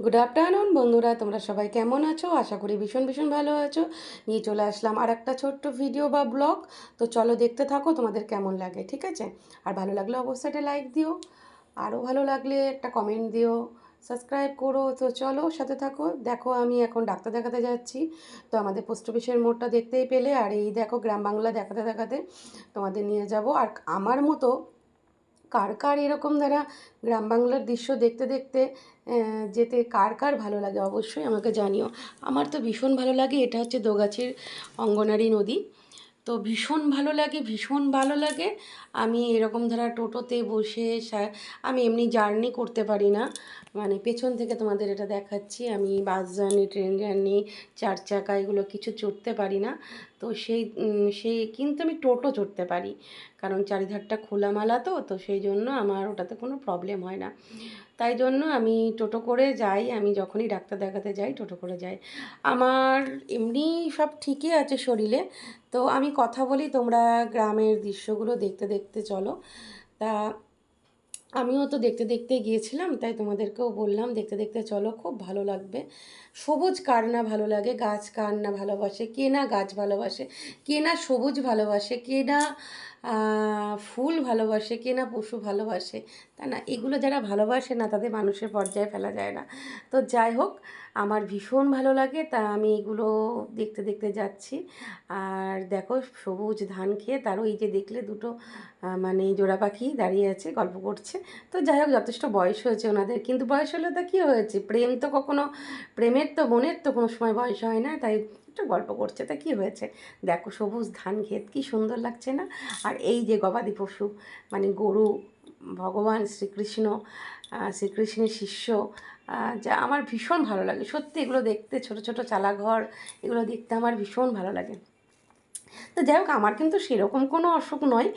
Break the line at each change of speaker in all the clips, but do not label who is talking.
Good afternoon বন্ধুরা, তোমরা সবাই কেমন আছো? আশা করি ভীষণ ভীষণ ভালো আছো। নিয়ে চলে আসলাম আর একটা ছোট্ট ভিডিও বা ব্লগ তো চলো দেখতে থাকো তোমাদের কেমন লাগে, ঠিক আছে? আর ভালো লাগলে অবশ্যই একটা লাইক দিও। আরও ভালো লাগলে একটা কমেন্ট দিও। সাবস্ক্রাইব করো। তো চলো সাথে থাকো। দেখো, আমি এখন ডাক্তার দেখাতে যাচ্ছি। তো আমাদের পোস্ট অফিসের মোড়টা দেখতেই পেলে। আর এই দেখো, গ্রাম বাংলা দেখাতে দেখাতে তোমাদের নিয়ে যাব। আর আমার মতো কার কার এরকম দ্বারা গ্রাম বাংলার দৃশ্য দেখতে দেখতে যেতে কার কার ভালো লাগে অবশ্যই আমাকে জানিও। আমার তো ভীষণ ভালো লাগে, এটা হচ্ছে দোগাছির অঙ্গনারী নদী। তো ভীষণ ভালো লাগে, ভীষণ ভালো লাগে। আমি এরকম ধারা টোটোতে বসে আমি এমনি জার্নি করতে পারি না। মানে পেছন থেকে তোমাদের এটা দেখাচ্ছি, আমি বাস জার্নি, ট্রেন জার্নি, চার চাকা, এগুলো কিছু চড়তে পারি না। তো সেই সেই কিন্তু আমি টোটো চড়তে পারি। কারণ চারিধারটা খোলামালা তো তো সেই জন্য আমার ওটাতে কোনো প্রবলেম হয় না। তাই জন্য আমি টোটো করে যাই, আমি যখনই ডাক্তার দেখাতে যাই, টোটো করে যাই। আমার এমনি সব ঠিকই আছে শরীরে। তো আমি কথা বলি, তোমরা গ্রামের দৃশ্যগুলো দেখতে দেখতে চলো। তা আমিও তো দেখতে দেখতে গিয়েছিলাম, তাই তোমাদেরকেও বললাম, দেখতে দেখতে চলো, খুব ভালো লাগবে। সবুজ কার না ভালো লাগে? গাছ কার না ভালোবাসে? কে না গাছ ভালোবাসে? কে না সবুজ ভালোবাসে? কে না ফুল ভালোবাসে কে না পশু ভালোবাসে, তা না? এগুলো যারা ভালোবাসে না, তাদের মানুষের পর্যায়ে ফেলা যায় না। তো যাই হোক, আমার ভীষণ ভালো লাগে, তা আমি এগুলো দেখতে দেখতে যাচ্ছি। আর দেখো, সবুজ ধান খেয়ে তারও এই যে দেখলে দুটো মানে জোড়া পাখি দাঁড়িয়ে আছে, গল্প করছে। তো যাই হোক, যথেষ্ট বয়স হয়েছে ওনাদের, কিন্তু বয়স হলে তো কী হয়েছে? প্রেম তো কখনো, প্রেমের তো, মনের তো কোনো সময় বয়স হয় না, তাই একটু গল্প করছে। তা কি হয়েছে? দেখো সবুজ ধান ক্ষেত, কি সুন্দর লাগছে না? আর এই যে গবাদি পশু মানে গরু, ভগবান শ্রীকৃষ্ণ শ্রীকৃষ্ণের শিষ্য যা আমার ভীষণ ভালো লাগে। সত্যি এগুলো দেখতে, ছোট ছোট চালাঘর, এগুলো দেখতে আমার ভীষণ ভালো লাগে। তো যাই হোক, আমার কিন্তু সেরকম কোনো অসুখ নয়।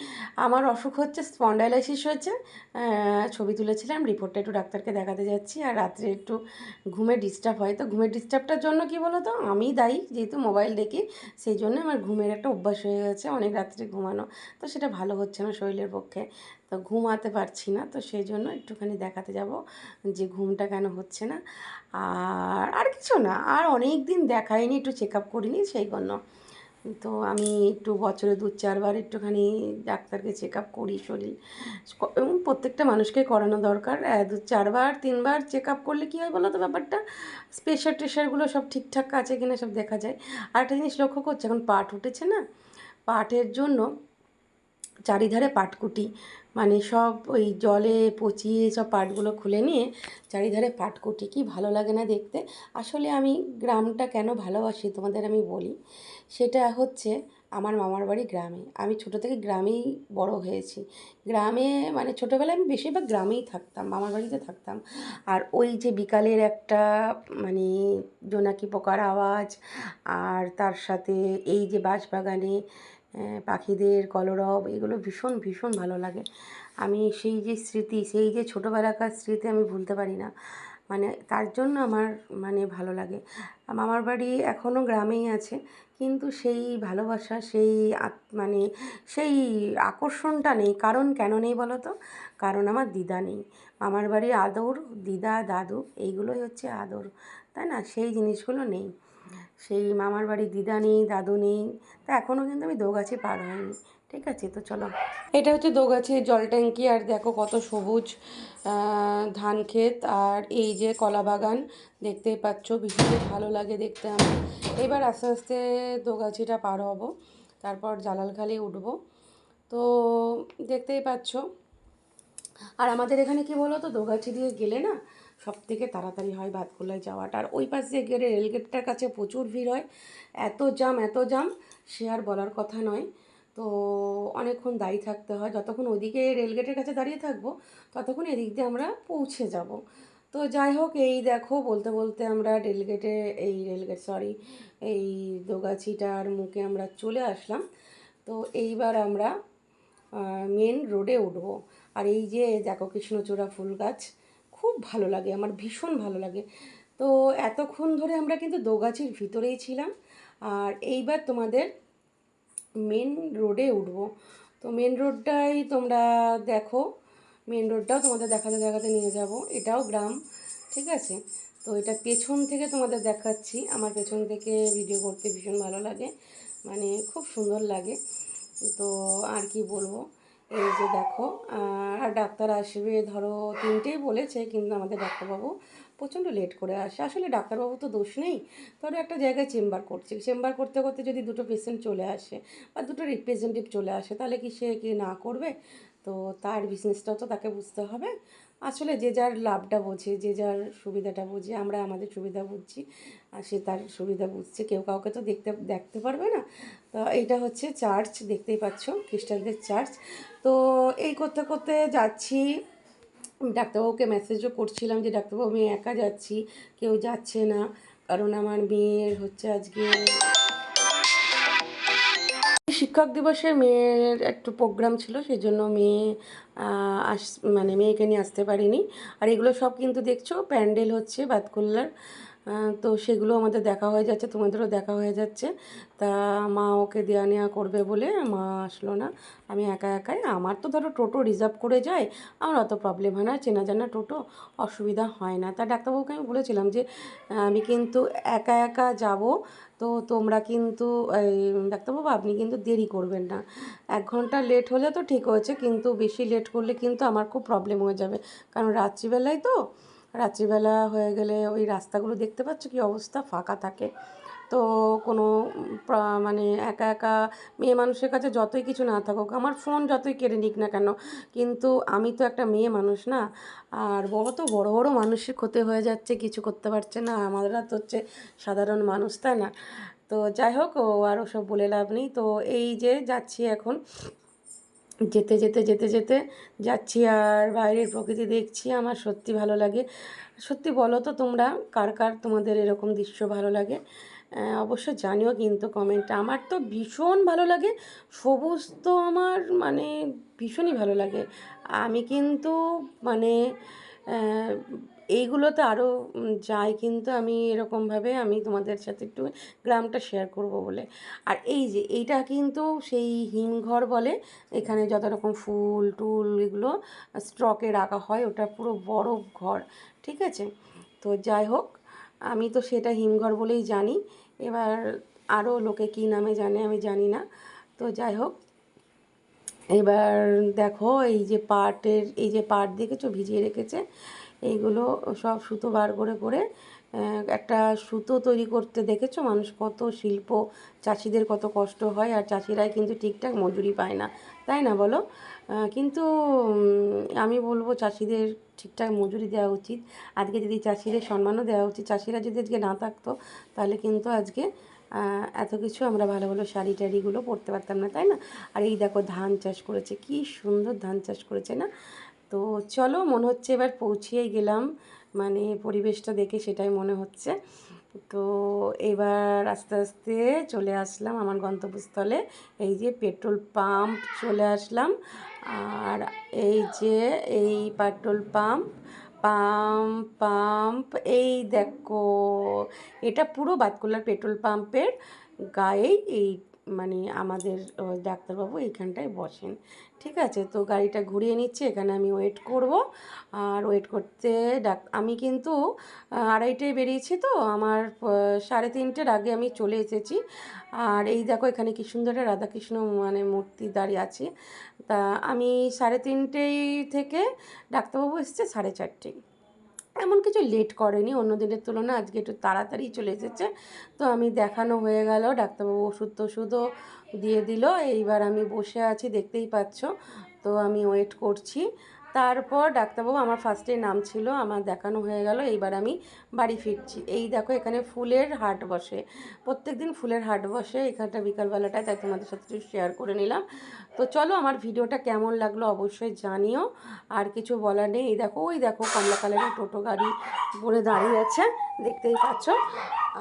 আমার অসুখ হচ্ছে স্পন্ডাইলাইসিস হয়েছে। ছবি তুলেছিলাম, রিপোর্টটা একটু ডাক্তারকে দেখাতে যাচ্ছি। আর রাত্রে একটু ঘুমের ডিস্টার্ব হয়। তো ঘুমের ডিস্টার্বটার জন্য কি বলো তো আমি দায়ী যেহেতু মোবাইল দেখি, সেই জন্য আমার ঘুমের একটা অভ্যাস হয়ে গেছে অনেক রাত্রে ঘুমানো। তো সেটা ভালো হচ্ছে না শরীরের পক্ষে। তো ঘুমাতে পারছি না, তো সেই জন্য একটুখানি দেখাতে যাব যে ঘুমটা কেন হচ্ছে না। আর আর কিছু না, আর অনেক দিন দেখাইনি, একটু চেক আপ করিনি, সেই জন্য। তো আমি একটু বছরে দু চারবার একটুখানি ডাক্তারকে চেক আপ করি শরীর। এবং প্রত্যেকটা মানুষকে করানো দরকার। দু চারবার, তিনবার চেক আপ করলে কী হয় বলো তো ব্যাপারটা? প্রেশার টেশারগুলো সব ঠিকঠাক আছে কিনা সব দেখা যায়। আর একটা জিনিস লক্ষ্য করছে, এখন পাট উঠেছে না? পাটের জন্য চারিধারে পাটকুটি। মানে সব ওই জলে পচিয়ে সব পাটগুলো খুলে নিয়ে চারিধারে পাটকুটি। কি ভালো লাগে না দেখতে। আসলে আমি গ্রামটা কেন ভালোবাসি তোমাদের আমি বলি। সেটা হচ্ছে আমার মামার বাড়ি গ্রামে। আমি ছোটো থেকে গ্রামেই বড় হয়েছি। গ্রামে মানে ছোটোবেলায় আমি বেশিরভাগ গ্রামেই থাকতাম, মামার বাড়িতে থাকতাম। আর ওই যে বিকালের একটা মানে জোনাকি পোকার আওয়াজ, আর তার সাথে এই যে বাঁশবাগানে পাখিদের কলরব, এগুলো ভীষণ ভীষণ ভালো লাগে। আমি সেই যে স্মৃতি, সেই যে ছোটোবেলাকার স্মৃতি আমি ভুলতে পারি না। মানে তার জন্য আমার মানে ভালো লাগে। মামার বাড়ি এখনও গ্রামেই আছে, কিন্তু সেই ভালোবাসা, সেই মানে সেই আকর্ষণটা নেই। কারণ কেন নেই বলো তো? কারণ আমার দিদা নেই। মামার বাড়ির আদর, দিদা, দাদু, এইগুলোই হচ্ছে আদর। তাই না? সেই জিনিসগুলো নেই। সেই মামার বাড়ি দিদা নেই, দাদু নেই, তা এখনও কিন্তু আমি দোগাছি পার হয়নি ঠিক আছে? তো চলো। এটা হচ্ছে দোগাছির জল ট্যাঙ্কি, আর দেখো কত সবুজ ধান ক্ষেত, আর এই যে কলা বাগান, দেখতেই পাচ্ছ, ভীষণ ভালো লাগে দেখতে আমার। এবার আস্তে আস্তে দোগাছিটা পার হব, তারপর জালালখালি উঠবো। তো দেখতেই পাচ্ছ আর আমাদের এখানে কি বলো তো দোগাছি দিয়ে গেলে না সব থেকে তাড়াতাড়ি হয় ভাতখোলায় যাওয়াটা। আর ওই পাশ দিয়ে গেলে রেলগেটটার কাছে প্রচুর ভিড় হয়। এত জাম এত জাম সে আর বলার কথা নয়। তো অনেকক্ষণ দাঁড়িয়ে থাকতে হয়। যতক্ষণ ওইদিকে রেলগেটের কাছে দাঁড়িয়ে থাকব, ততক্ষণ এদিক দিয়ে আমরা পৌঁছে যাব। তো যাই হোক, এই দেখো, বলতে বলতে আমরা রেলগেটে এই রেলগেট সরি এই দোগাছিটার মুখে আমরা চলে আসলাম। তো এইবার আমরা মেন রোডে উঠবো। আর এই যে দেখো কৃষ্ণচূড়া ফুল গাছ, খুব ভালো লাগে, আমার ভীষণ ভালো লাগে। তো এতক্ষণ ধরে আমরা কিন্তু দোগাছির ভিতরেই ছিলাম, আর এইবার তোমাদের মেন রোডে উঠব। তো মেন রোডটাই তোমরা দেখো মেন রোডটাও তোমাদের দেখাতে দেখাতে নিয়ে যাব, এটাও গ্রাম, ঠিক আছে? তো এটা পেছন থেকে তোমাদের দেখাচ্ছি, আমার পেছন থেকে ভিডিও করতে ভীষণ ভালো লাগে মানে খুব সুন্দর লাগে। তো আর কি বলব? এই যে দেখো আর ডাক্তার আসবে, ধরো তিনটেই বলেছে, কিন্তু আমাদের ডাক্তারবাবু প্রচণ্ড লেট করে আসে। আসলে ডাক্তারবাবু তো দোষ নেই। ধরো একটা জায়গায় চেম্বার করছে। চেম্বার করতে করতে যদি দুটো পেশেন্ট চলে আসে বা দুটো রিপ্রেজেন্টেটিভ চলে আসে, তাহলে কি সে কি না করবে? তো তার বিজনেসটাও তো তাকে বুঝতে হবে। আসলে যে যার লাভটা বোঝে, যে যার সুবিধাটা বোঝে, আমরা আমাদের সুবিধা বুঝছি আর সে তার সুবিধা বুঝছে। কেউ কাউকে তো দেখতে দেখতে পারবে না। তো এইটা হচ্ছে চার্চ, দেখতেই পাচ্ছ, খ্রিস্টানদের চার্চ। তো এই করতে করতে যাচ্ছি। ডাক্তারবাবুকে মেসেজও করছিলাম যে, ডাক্তারবাবু, আমি একা যাচ্ছি, কেউ যাচ্ছে না। কারণ আমার মেয়ের হচ্ছে আজকে শিক্ষক দিবসে মেয়ের একটু প্রোগ্রাম ছিল সেই জন্য মেয়ে আস মানে মেয়েকে নিয়ে আসতে পারিনি। আর এগুলো সব কিন্তু দেখছ, প্যান্ডেল হচ্ছে, বাতকুল্লার। তো সেগুলো আমাদের দেখা হয়ে যাচ্ছে, তোমাদেরও দেখা হয়ে যাচ্ছে। তা মা ওকে দেওয়া নেওয়া করবে বলে মা আসলো না। আমি একা একাই, আমার তো ধরো টোটো রিজার্ভ করে যায়, আমার অত প্রবলেম হয় না। চেনা জানা টোটো অসুবিধা হয় না। তা ডাক্তারবাবুকে আমি বলেছিলাম যে, আমি কিন্তু একা একা যাব, তো তোমরা কিন্তু ডাক্তারবাবু আপনি কিন্তু দেরি করবেন না। এক ঘণ্টা লেট হলে তো ঠিক হয়েছে, কিন্তু বেশি লেট করলে কিন্তু আমার খুব প্রবলেম হয়ে যাবে। কারণ রাত্রিবেলায় তো রাত্রিবেলা হয়ে গেলে ওই রাস্তাগুলো দেখতে পাচ্ছ কি অবস্থা? ফাঁকা থাকে। তো কোনো মানে একা একা মেয়ে মানুষের কাছে যতই কিছু না থাকুক, আমার ফোন যতই কেড়ে নিক না কেন, কিন্তু আমি তো একটা মেয়ে মানুষ না? আর বড় তো, বড় বড় মানুষের ক্ষতি হয়ে যাচ্ছে, কিছু করতে পারছে না। আমাদের তো হচ্ছে সাধারণ মানুষ, তাই না? তো যাই হোক, ও আর ওসব বলে লাভ নেই। তো এই যে যাচ্ছি এখন যেতে যেতে যেতে যেতে যাচ্ছি আর বাইরের প্রকৃতি দেখছি, আমার সত্যি ভালো লাগে। সত্যি বলো তো তোমরা, কার কার তোমাদের এরকম দৃশ্য ভালো লাগে? অবশ্য জানিও কিন্তু কমেন্টে আমার তো ভীষণ ভালো লাগে, সবুজ তো আমার মানে ভীষণই ভালো লাগে। আমি কিন্তু মানে এইগুলোতে আরও যাই কিন্তু আমি এরকমভাবে আমি তোমাদের সাথে একটু গ্রামটা শেয়ার করব বলে। আর এই যে, এইটা কিন্তু সেই হিমঘর বলে, এখানে যত রকম ফুল, টুল এগুলো স্টকে রাখা হয়, ওটা পুরো বরফ ঘর, ঠিক আছে? তো যাই হোক, আমি তো সেটা হিমঘর বলেই জানি। এবার আরও লোকে কী নামে জানে আমি জানি না। তো যাই হোক এবার দেখো এই যে পাটের, এই যে পাট দেখেছ ভিজিয়ে রেখেছে? এইগুলো সব সুতো বার করে করে একটা সুতো তৈরি করতে দেখেছ? মানুষ কত শিল্প, চাষিদের কত কষ্ট হয়, আর চাষিরাই কিন্তু ঠিকঠাক মজুরি পায় না, তাই না বলো? কিন্তু আমি বলব চাষিদের ঠিকঠাক মজুরি দেওয়া উচিত। আজকে যদি চাষিদের সম্মানও দেওয়া উচিত, চাষিরা যদি আজকে না থাকতো, তাহলে কিন্তু আজকে এত কিছু আমরা ভালো ভালো শাড়ি টাড়িগুলো পরতে পারতাম না, তাই না? আর এই দেখো ধান চাষ করেছে, কি সুন্দর ধান চাষ করেছে না? তো চলো মনে হচ্ছে এবার পৌঁছিয়েই গেলাম মানে পরিবেশটা দেখে সেটাই মনে হচ্ছে। তো এবার আস্তে আস্তে চলে আসলাম আমার গন্তব্যস্থলে, এই যে পেট্রোল পাম্প চলে আসলাম। আর এই যে এই পেট্রোল পাম্প পাম্প পাম্প, এই দেখো, এটা পুরো বাদকুলার পেট্রোল পাম্পের গায়ে এই মানে আমাদের ডাক্তারবাবু এইখানটায় বসেন। ঠিক আছে? তো গাড়িটা ঘুরিয়ে নিচ্ছে, এখানে আমি ওয়েট করব। আর ওয়েট করতে ডাক, আমি কিন্তু আড়াইটায় বেরিয়েছি তো, আমার সাড়ে তিনটের আগে আমি চলে এসেছি। আর এই দেখো, এখানে কি সুন্দর রাধাকৃষ্ণ মানে মূর্তি দাঁড়িয়ে আছে। তা আমি সাড়ে তিনটেই থেকে ডাক্তারবাবু এসেছে সাড়ে চারটেই। এমন কিছু লেট করেনি, অন্য দিনের তুলনায় আজকে একটু তাড়াতাড়ি চলে এসেছে। তো আমি দেখানো হয়ে গেল, ডাক্তারবাবু ওষুধ টষুধও দিয়ে দিল, এইবার আমি বসে আছি, দেখতেই পাচ্ছ। তো আমি ওয়েট করছি। তারপর ডাক্তারবাবু আমার ফার্স্টে নাম ছিল, আমার দেখানো হয়ে গেল, এইবার আমি বাড়ি ফিরছি। এই দেখো এখানে ফুলের হাট বসে। প্রত্যেক দিন ফুলের হাট বসে, এখানটা বিকালবেলাটায়, তাই তোমাদের সাথে শেয়ার করে নিলাম। তো চলো আমার ভিডিওটা কেমন লাগল অবশ্যই জানিও। আর কিছু বলার নেই। এই দেখো, ওই দেখো, কমলা কালারের টোটো গাড়ি পরে দাঁড়িয়ে আছে, দেখতেই পাচ্ছ।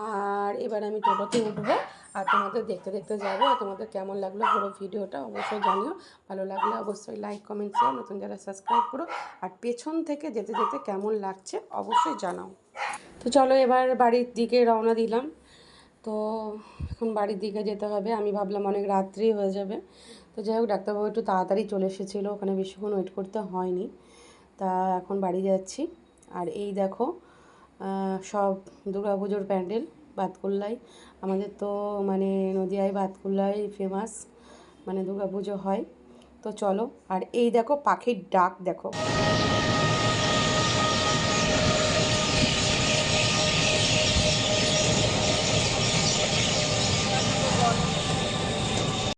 আর এবার আমি টোটোতে উঠবো, আর তোমাদের দেখতে দেখতে যাব, আর তোমাদের কেমন লাগল পুরো ভিডিওটা অবশ্যই জানিও। ভালো লাগলে অবশ্যই লাইক কমেন্ট শেয়ার নতুন যারা সাবস্ক্রাইব করো, আর পেছন থেকে যেতে যেতে কেমন লাগছে অবশ্যই জানাও। তো চলো এবার বাড়ির দিকে রওনা দিলাম। তো এখন বাড়ির দিকে যেতে হবে। আমি ভাবলাম অনেক রাত্রি হয়ে যাবে। তো যাই হোক, ডাক্তারবাবু একটু তাড়াতাড়ি চলে এসেছিল, ওখানে বেশিক্ষণ ওয়েট করতে হয়নি। তা এখন বাড়ি যাচ্ছি। আর এই দেখো সব পুজোর প্যান্ডেল বাতকুল্লাই আমাদের তো মানে নদিয়ায় বাতকুল্লাই ফেমাস মানে পুজো হয়। তো চলো, আর এই দেখো পাখির ডাক দেখো।